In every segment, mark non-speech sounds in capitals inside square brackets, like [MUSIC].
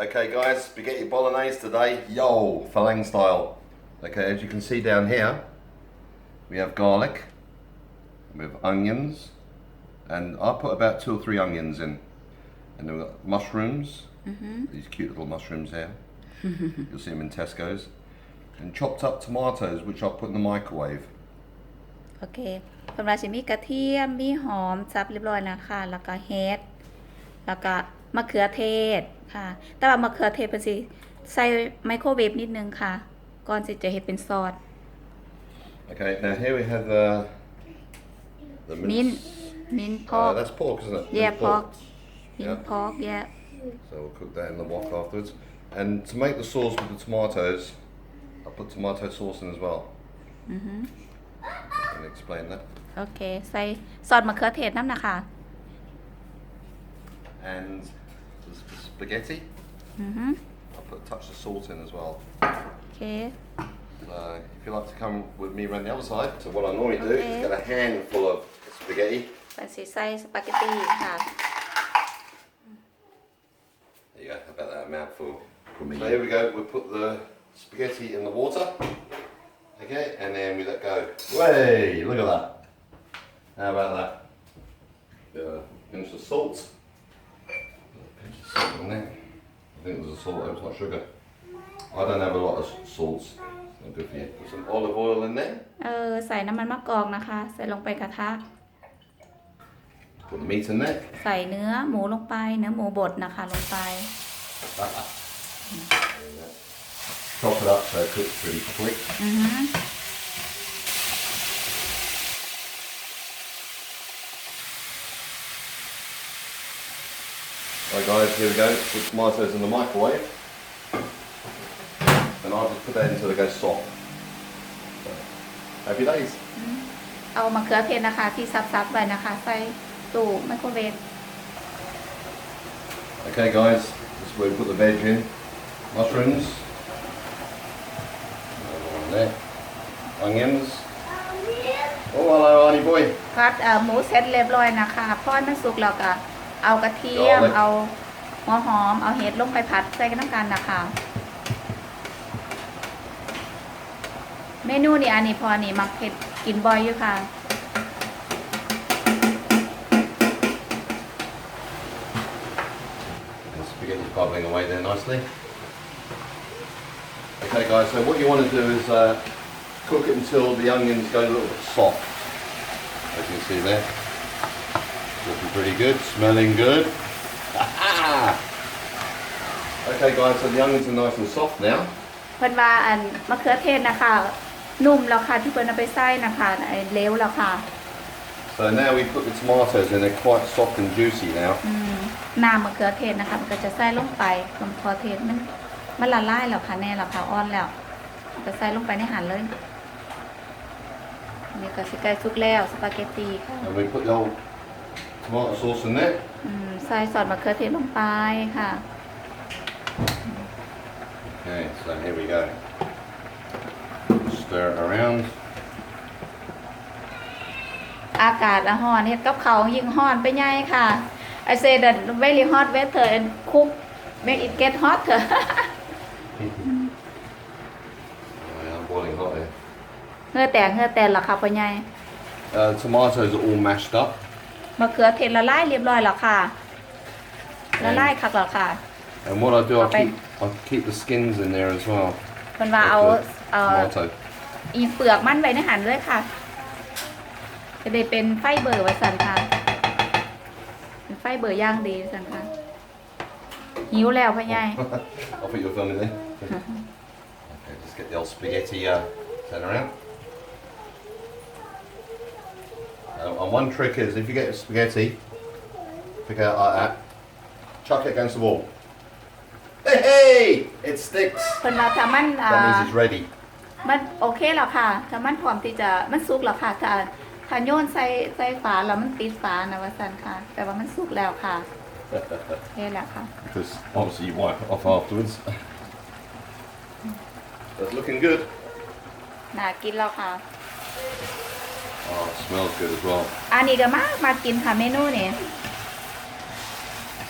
Okay, guys, spaghetti bolognese today. Yo, Falang style. Okay, as you can see down here, we have garlic, we have onions, and I put about two or three onions in. And then we've got mushrooms, these cute little mushrooms here. [LAUGHS] You'll see them in Tesco's. And chopped up tomatoes, which I'll put in the microwave. โอเคสำหรับชิมีกระเทียม มีหอมซับเรียบร้อยแล้วค่ะ แล้วก็เฮด แล้วก็ มะเขือเทศค่ะ แต่ว่ามะเขือเทศเป็นสิใส่ไมโครเวฟนิดนึงค่ะ ก่อนสิจะเฮ็ดเป็นซอส Okay, now here we have uh, the มิ้น mince. มิ้นพอ Uh, ก that's pork, isn't it? แย่ Minced พอก มิ้น Yeah. พอกแย่ So we'll cook that in the wok afterwards. And to make the sauce with the tomatoes, I'll put tomato sauce in as well. Mm-hmm. Can you explain that? โอเค ใส่ซอสมะเขือเทศน้ำนะคะ And the sp- spaghetti, อือฮึ I'll put a touch of salt in as well. โอเค So if you like to come with me around the other side, so what I normally do Okay. is get a handful of spaghetti. เป็นสีใส่สปาเกตตี้ค่ะ There you go, about that mouthful. So here we go, we put the spaghetti in the water. Okay, and then we let go. Way, look at that. How about that? Yeah, pinch of salt. I think there's a salt, it's not sugar. I don't have a lot of salts. It's not good for you. Put some olive oil in there. เออใส่น้ำมันมะกอกนะคะ ใส่ลงไปกระทะ Put the meat in there. ใส่เนื้อหมูลงไป เนื้อหมูบดนะคะ ลงไป Chop it up so it cooks pretty quick. อือฮึ Right guys, here we go. Put tomatoes in the microwave. And I'll just put that until they go soft. So, happy days. เอามะเขือเทศนะคะ ที่ซับๆไว้นะคะ ใส่ตู้ไมโครเวฟ Okay guys, this is where we put the veg in. Mushrooms. Another one there. Onions. Oh hello honey boy. พัดเอ่อหมูเสร็จเรียบร้อยนะคะพอให้มันสุกแล้วก็ เอากระเทียมเอาเลยเอาหัวหอม เอาเห็ดลงไปผัดใส่กันน้ำกันนะคะ เมนูนี่อันนี้พอนี่มักเผ็ดกินบ่อยอยู่ค่ะ The spaghetti's bubbling away there nicely. Okay guys, so what you want to do is uh, cook it until the onions go a little bit soft. As you can see there. Looking pretty good, smelling good. okay guys, so the onions are nice and soft now. เพิ่นว่าอันมะเขือเทศนะคะ นุ่มแล้วค่ะที่เพิ่นเอาไปใส่นะคะไอ้เล้วแล้วค่ะ So now we put the tomatoes in, they're quite soft and juicy now. อืมน้ำมะเขือเทศนะคะ มันก็จะใส่ลงไปมะเขือเทศมันมันละลายแล้วค่ะแน่แล้วค่ะอ่อนแล้วจะใส่ลงไปในหันเลยนี่ก็สิใกล้สุกแล้วสปาเกตตีค่ะ And we put the old tomato sauce in there. อืมใส่ซอสมะเขือเทศลงไปค่ะ Okay, so here we go. Stir it around. อากาศอะฮ้อนเฮ็ดกับเขาวยิ่งฮ้อนไปใหญ่ค่ะ I say that very hot weather and cook make it get hotter Oh, yeah, I'm boiling hot here. เหือแตกเหือแตนแล้วค่ะพ่อใหญ่ Uh, tomatoes are all mashed up. มะเขือเทศละลายเรียบร้อยแล้วค่ะ ละลายคักแล้วค่ะ And what I do, I Okay. keep, I keep the skins in there as well. เพิ่นว่าเอา of เอ่อ the tomato. อีเปลือกมันไว้ในหันเลยค่ะ จะได้เป็นไฟเบอร์ไว้สันค่ะเป็นไฟเบอร์ย่างดีสันค่ะหิวแล้วพ่อใหญ่ I'll put your film in there. okay, just get the old spaghetti uh, turn around. and one trick is if you get spaghetti, pick it out like that, chuck it against the wall. Hey, hey! It sticks. เพิ่นว่าถ้ามันอ่า That means it's ready. มันโอเคแล้วค่ะ ถ้ามันพร้อมที่จะมันสุกแล้วค่ะ ถ้าถ้าโยนใส่ใส่ฝาแล้วมันติดฝานะว่าสันค่ะ แต่ว่ามันสุกแล้วค่ะโ[LAUGHS] อเคแล้วค่ะ Because obviously you wipe it off afterwards. [LAUGHS] That's looking good. น่ากินแล้วค่ะ Oh, it smells good as well. อันนี้ก็มากมากินค่ะเมนูนี่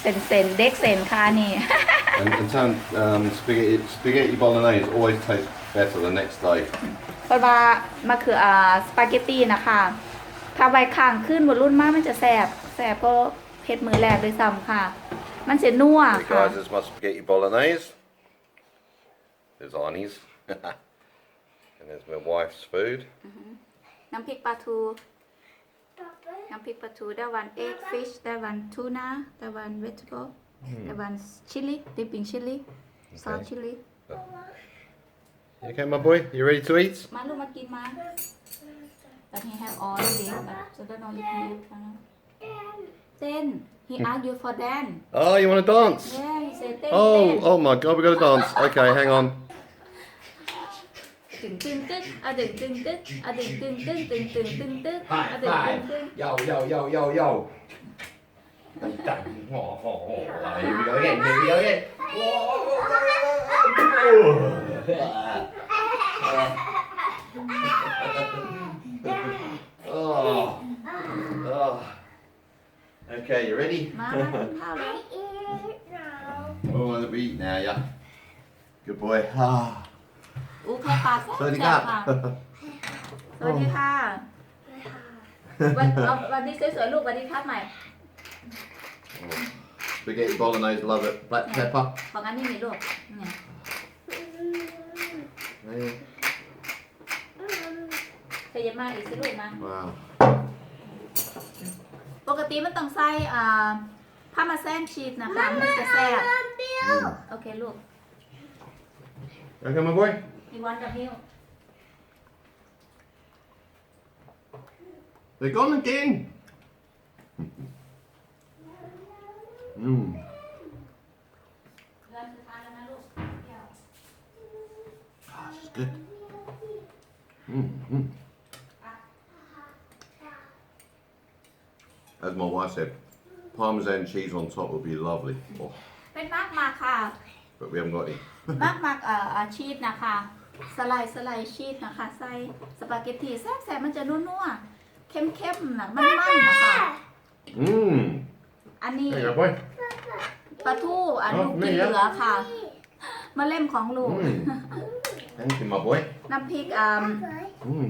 เซนเซนเด็กเซนค่ะอันนี่ And, and some um, spaghetti, spaghetti bolognese always tastes better the next day. เพราะว่ามาคืออ่าสปาเกตตี้นะคะถ้าไว้ข้างขึ้นบนรุ่นมากมันจะแสบแสบก็เผ็ดมือแรกด้วยซ้ำค่ะ มันจะนัว Hey ค่ะ guys, there's my spaghetti bolognese. There's Arnie's. and there's my wife's food. น้ำพริกปลาทู น้ำพริกปลาทูได้วัน egg fish ได้วัน tuna ได้วัน vegetable ได้วัน chili dipping chili salt chili You okay, my boy? You ready to eat? มาลูกมากินมา but he have already but so don't know you can eat เต้น he asked you for dance Oh, you want to dance? yeah he said เต้น Oh, เต้น oh my god, we got to dance. Okay, hang on. ตึงตึงตึงอะดึงตึงตึงอะดึงตึงตึงตึงตึงตึงตึงอะดึงตึงตึง Yo, yo, yo, yo, yo. Dun, dun. Oh, oh, oh. Here we go again. Here we go again. Oh. oh. Okay, you ready? มามากินข้าวเลย Oh, want to eat now, yeah? Good boy. Ah. อู้ข้าวปลาแซ่บสวัสดีแซ่ครับบค่ะสวัสดีค่ะ วันเอาวันนี้สวยๆลูกวันนี้ทัดใหม่ Spaghetti bolognese, love it. Black pepper. ของอันนี้มีลูกเนี่ย Yeah. เธอจะมาอีกสิลูกมา Wow. ปกติมันต้องใส่อ่าพาร์มาแซนชีสนะคะมันจะแซ่บ Mm. โอเคลูก Okay, my boy? มีวันกับมิว They're gone again. Mm. เดือนสุดท้ายแล้วนะลูก Ah, this is good. Mm, mm. As my wife said, parmesan cheese on top would be lovely. Oh, เป็นมากมากค่ะ but we haven't got any. มากมากเอ่ออ่าชีสนะคะ สไลด์สไลด์ชีสนะคะ ใส่สปาเกตตีแซ่บแซ่บมันจะนัวๆเข้มๆนะมันๆนะคะ Mmm. อันนี้ There you go, boy. ปลาทูอันอ๋อลูกไม่กินเยอะเหลือค่ะมาเล่มของลูก Mm. Thank you, my boy. น้ำพริกอ่า Mm.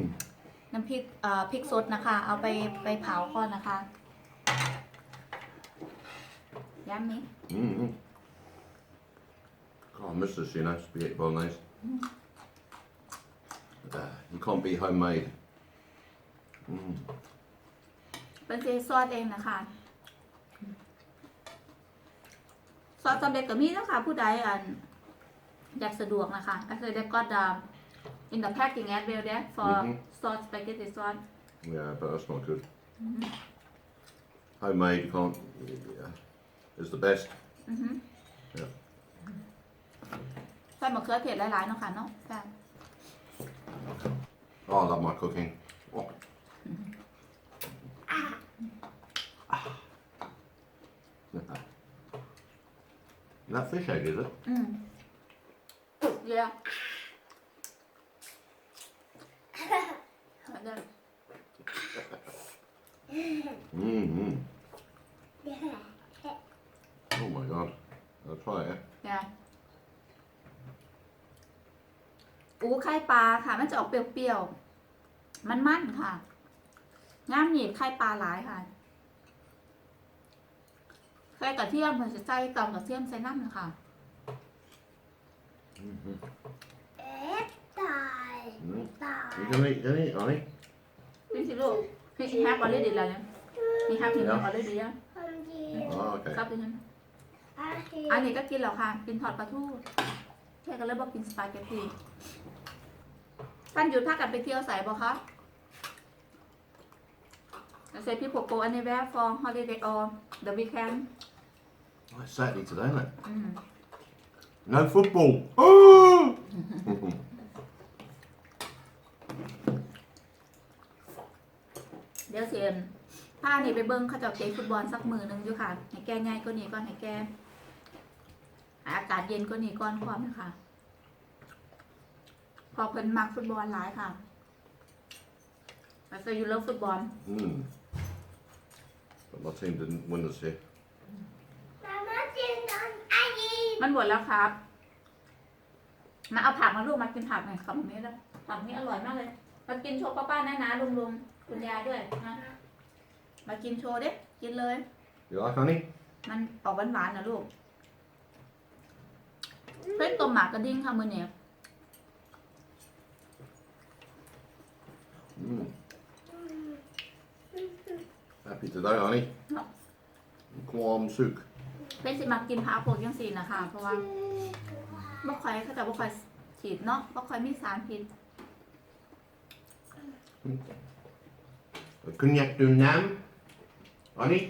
น้ำพริกเอ่อพริกสดนะคะ เอาไปไปเผาก่อนนะคะย้ำนี้ Mm. mm. God, I miss this, you know, spaghetti bolognese. Uh, you can't beat homemade. Mm. เป็นเซซอสเองนะคะ ซอสสำเร็จก็มีแล้วค่ะผู้ใดอันอยากสะดวกนะคะก็คือได้ก็ดาม in the packing as well there for Mhm. sauce spaghetti sauce Yeah, but that's not good. Homemade, you can't. Yeah, is the best. อือฮึ Yeah. ใส่มะเขือเทศหลายๆเนาะค่ะเนาะแซ่บ Oh, I love my cooking. Oh. that fish egg, is it? อืมเยอะแล้วก็ Mm hmm. Oh my god. I'll try it. เนี่ยอูไข่ปลาค่ะ มันจะออกเปรี้ยวๆ มันๆค่ะงามหนีบไข่ปลาหลายค่ะใส่กระเทียมมันจะใส่ตำกระเทียมใส่น้ำนะคะ Mm. You can eat, can eat, Ollie. นี่สิลูกนี่แฮปออลเลดีแล้วเนี่ยนี่แฮปนี่ออลเลดีแล้ว Oh, okay. ครับดิฉันอันนี้ก็กินแล้วค่ะ กินทอดปลาทูแค่ก็เลยบอกกินสปาเกตตี ปันหยุดพักกันไปเที่ยวใส่บ่คะใส่พี่โปโกอันนี้แวะ for holiday or the weekend Oh, it's Saturday today, isn't it? อืม No football. Oh! เดี๋ยวเสียนผ้านี่ไปเบิ้งเขาเจะเตะฟุตบอลสักมือหนึงอยู่ค่ะ ให้แก้ง่ายก็นี่ก่อนให้แก้ให้อากาศเย็นก็นี่ก่อนความนะคะ พอเพิ่นมักฟุตบอลหลายค่ะแล้วก็อยู่เลิฟฟุตบอล Mm. But my team didn't win this year. Mama didn't I eat มันหมดแล้วครับ มาเอาผักมาลูกมากินผักหน่อยครับนี้แล้วผักนี้อร่อยมากเลย มากินโชว์ป้าๆนะนะลุงๆคุณยายด้วยนะมากินโชว์เด้กินเลย You like honey? มันออกหวานๆนะลูกเพื่อนตัวหมากกระดิ่งค่ะมือเนี่ย Mm. Happy today, honey? Ja. Kwarm suk. เพื่อนสิมากินผักพวกยังสีนะคะ เพราะว่าบ่ค่อยเขาจะบ่ค่อยฉีดเนาะบ่ค่อยมีสารพิษ Cognac du Nam. Honey?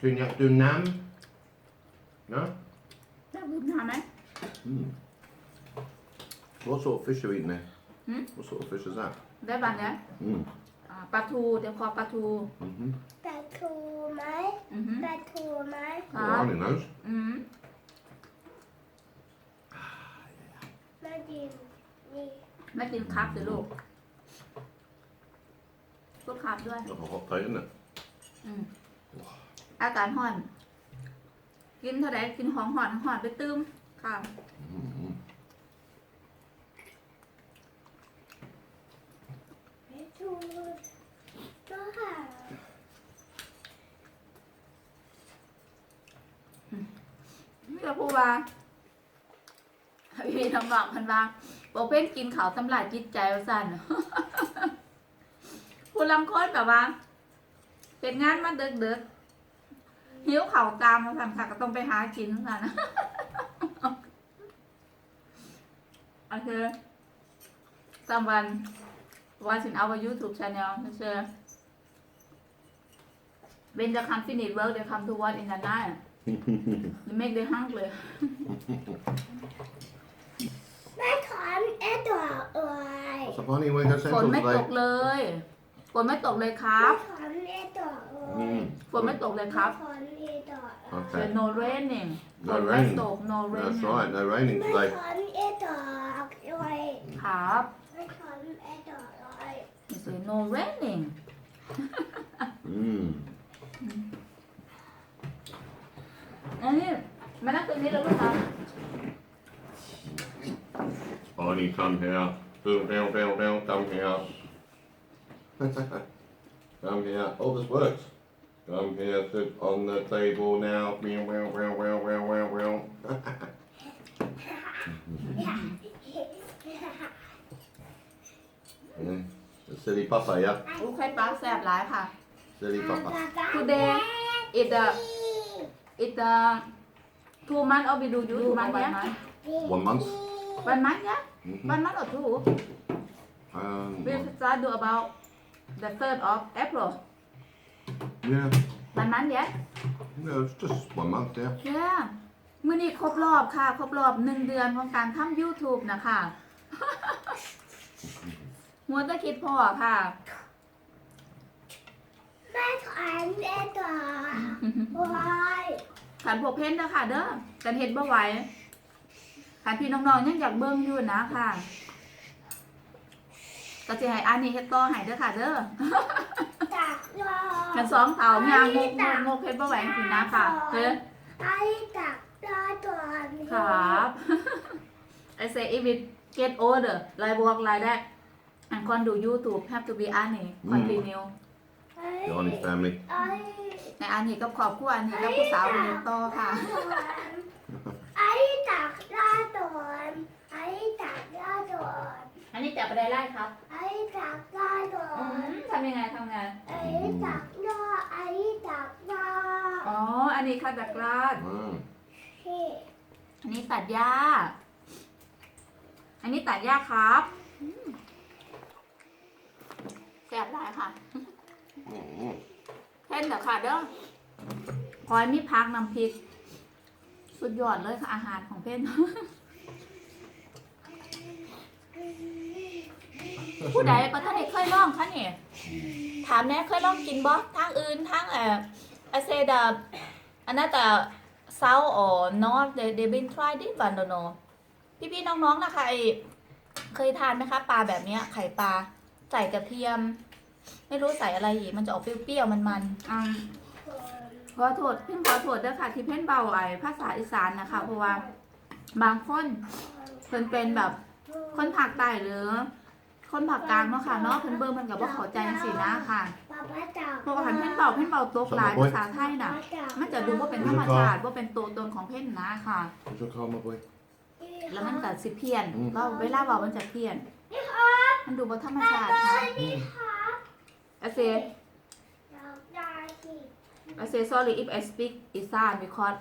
Cognac du Nam. No? แล้วลืมทานไหม Mm. What sort of fish are you eating there? Hmm? What sort of fish is that? ได้บ้านเนี้ย Mm. อ่าปลาทูเดี๋ยวคอปลาทู Mm-hmm. ปลาทูไหมอือหือปลาทูไหมครั Well, บ honey knows. อืมมาดินนี่ไม่กินครับสิลูกพูดครับด้วย Not a hot day, isn't it? อืมอาการห่อน กินเท่าไหร่กินของห่อนห่อนไปตื้มค่ะ Mm-hmm. ปลาทูก็หา นี่ก็พูด ว่าพี่น้องบอกพันว่าบอกเพ่นกินเขาวตำลายจิตใจว่าสั่นผู้ลำค้นแบบว่าเป็นงานมาเดึกๆหิวเข่าตามมาสั่นค่ะ ก็ต้องไปหากินทั้งนั้นโอเค someone watching our YouTube channel นะเชื่อ when the come finish work they come to watch in the night you make them hungry แม่ถอนแอดดอกเอ่ย What's up, honey? Where you go ฝน central ไม่ตก today? เลย ฝนไม่ตกเลยครับแม่ถอนแอดดอกเอ่ย Mm. ฝนไม่ตกเลยครับแม่ถอนแอดดอกเอ่ย There's Okay. no raining ฝ No นไม่ rain. ตก no That's raining right. No raining แม่ today. ถอนแอดดอกเอ่ยครับแม่ถอนแอดดอกเอ่ย It say no raining Mm. อันนี้มานั่งตรงนี้แล้วก็ท Honey, come here. Down, down, down, down. Come here. come here. Oh, this works. Come here. Sit on the table now. Meow, meow, meow, meow, meow, meow, meow. Yeah. The silly papa, yeah? ำอู้ไข่ปลาแซ่บหลายค่ะ Silly papa. Today it the it the two month or we do you two month yeah One month. one month yeah hmm one month or two Um, we start do about the third of April yeah. one month yeah No, it's just one month, yeah. เย่มื่อนี้ครบรอบค่ะ ครบรอบหนึ่งเดือนของการทำ YouTube นะคะ หัวตะคิดพ่อค่ะ แม่ถอนแอดดอกว้ายขันพวกเพ้นนะค่ะ เด้อกันเห็ดบ่ไหวขันพี่น้องๆยังอยากเบิ่งอยู่นะค่ะก็จะให้อันนี้เฮ็ดต่อให้เด้อค่ะ เด้อตักดอกกันสองเต่ายางงกงกงกเฮ็ดบ่ไหวจริงๆนะค่ะเด้อไอ้ตักดอกก่อนครับ I say if it get older ไลายบวกไลายได้ and คนดู YouTube have to be อันนี้ continue The honest family. ไอ้ในอันนี้กับครอบครัวอันนี้กับผู้สาวคนนี้ต่อค่ะไอ้ตักดอกก่อนไอ้ตักดอกก่อนอันนี้จับไปได้ไล่ครับไอ้ตักดอกก่ออืนมทำยังไงทำไงไอ้ตักดอกไอ้ตักดอกอ๋อ อันนี้คัดจากกราด Mm. เฮ้อันนี้ตัดหญ้า อันนี้ตัดหญ้าครับอืมแซ่บได้ค่ะ Mm. เพ่นเด้อค่ะเด้อคอยมีพักน้ำพริก สุดยอดเลยค่ะอาหารของเพ่นผู้ใดประท่านเคยลองคะเนี่ยถามแน่เคยลองกินบ่ทางอื่นทางเอ่ออาเซดาอันนั้นแต่ south or north they they been try this one don't know พี่ๆน้องๆนะคะเคยทานไหมคะปลาแบบนี้ไข่ปลาใส่กระเทียม ไม่รู้ใส่อะไรอีกมันจะออกเปรี้ยวๆมันๆอืมหขอโทษเพิ่นขอโทษเด้อค่ะที่เพิ่นเบาไอ้ภาษาอีสานนะคะเพราะว่าบางคนเพิ่นเป็นแบบคนภาคใต้หรือ คนภาคกลางเนาะค่ะเนาะเพิ่นเบิ่งมันก็บ่เข้าใจจังซี่นะค่ะป๊าป๊าจับเพราะว่าคันเพิ่นเบาเพิ่นเบาตกหลายภาษาไทยน่ะ มันจะดูว่าเป็นธรรมชาติว่าเป็นตัวตนของเพ่นนะค่ะ What's your car, my boy? แล้วมันก็สิเพี้ยนอืมเราเวลาเบามันจะเพี้ยนนี่ครับมันดูว่าธรรมชาติค่ะนี่ครับ I say I say sorry if I speak Isan because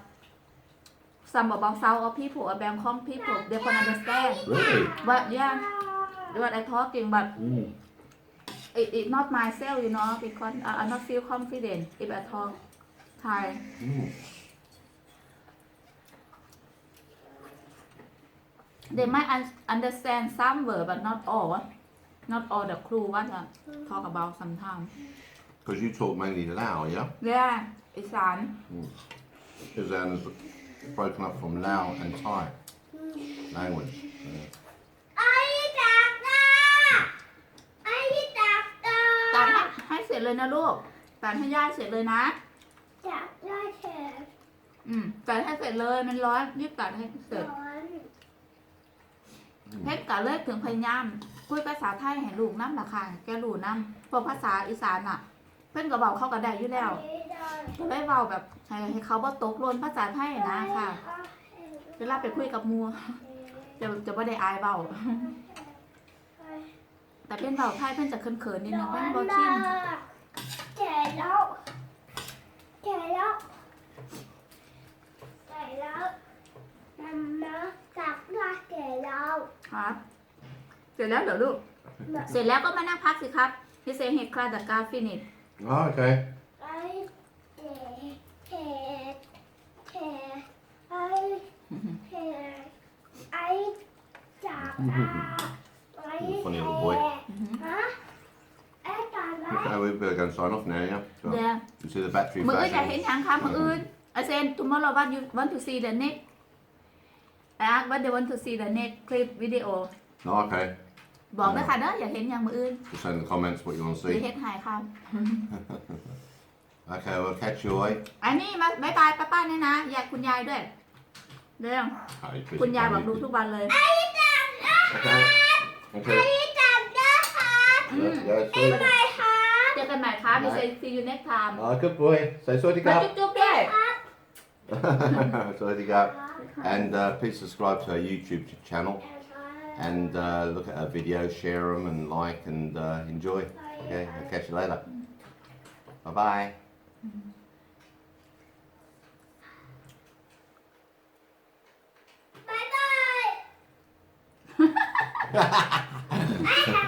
some of Bangkok people or Bangkok people they can understand Really? but yeah what I talking but Mm. it, it not myself you know because I, I not feel confident if I talk Thai Mm. they might un- understand some word but not all not all the crew what I talk about sometimes Because you talk mainly Lao, yeah? yeah อีสาน Kazan is broken up from Lao and Thai language. Yeah. ไอ้จักตาไอ้จักตาตานให้ให้เสร็จเลยนะลูกตานให้ย่าเสร็จเลยนะจักได้แค่อืมตานให้เสร็จเลย มันร้อนรีบตานให้เสร็จ ร้อน เพชรกะเลิกถึงพยายามคุยภาษาไทยให้ลูกน้ำราคาแกรู้น้ำเพราะภาษาอีสานอะ เพื่อนก็เบาเข้ากันได้อยู่แล้วไม่ได้ก็เลยเบาแบบให้ให้เขาบ่ตกหล่นภาษาไทยนะค่ะเวลาไปคุยกับหมัวจะจะไม่ได้อายเบาแต่เป็นเบาไทยเพื่อนจะเขินๆนิดนึงเพื่อนบ่ชินแก่แล้วแก่แล้วแก่แล้วมัม มาจักได้แก่แล้วครับ เสร็จแล้วเหรอลูก เสร็จแล้วก็มานั่งพักสิครับพี่เซเฮดคลาดกาฟินิช Oh, okay. ไอ้แก่แก่แก่ไอ้แก่ไอ้จักได้ไอ้ Funny little boy. ฮะไอ้จักได้ Okay, we better go and sign off now, yeah? So, เดี๋ยว you see the battery มืออื่นจะ flashing. เห็นยังคะมืออื่นอาเซน tomorrow what you want to see the next ask what they want to see the next clip video Oh, okay. บอกนะคะเด้ออยากเห็นอย่างมืออื่น Just say in the comments what you want to จะ see. เห็นหายค่ะ Okay, well, catch you away. อันนี้มาบายบายป้าป้าเนี่ยนะอยากคุณยายด้วยเรื่อง Oh, he's busy คุณยายบอก playing ดู music. ทุกวันเลย Okay. Okay. จักได้ค่ะ Let's go sleep. ไปค่ะเจอกันใหม่ครับ we say see you next time Oh, good boy. Say sorry มา to จุ๊บๆด้วย Sorry to go. And uh, please subscribe to our YouTube channel and uh, look at our videos, share them and like and uh, enjoy. Okay, I'll catch you later. Bye bye. Bye bye. [LAUGHS]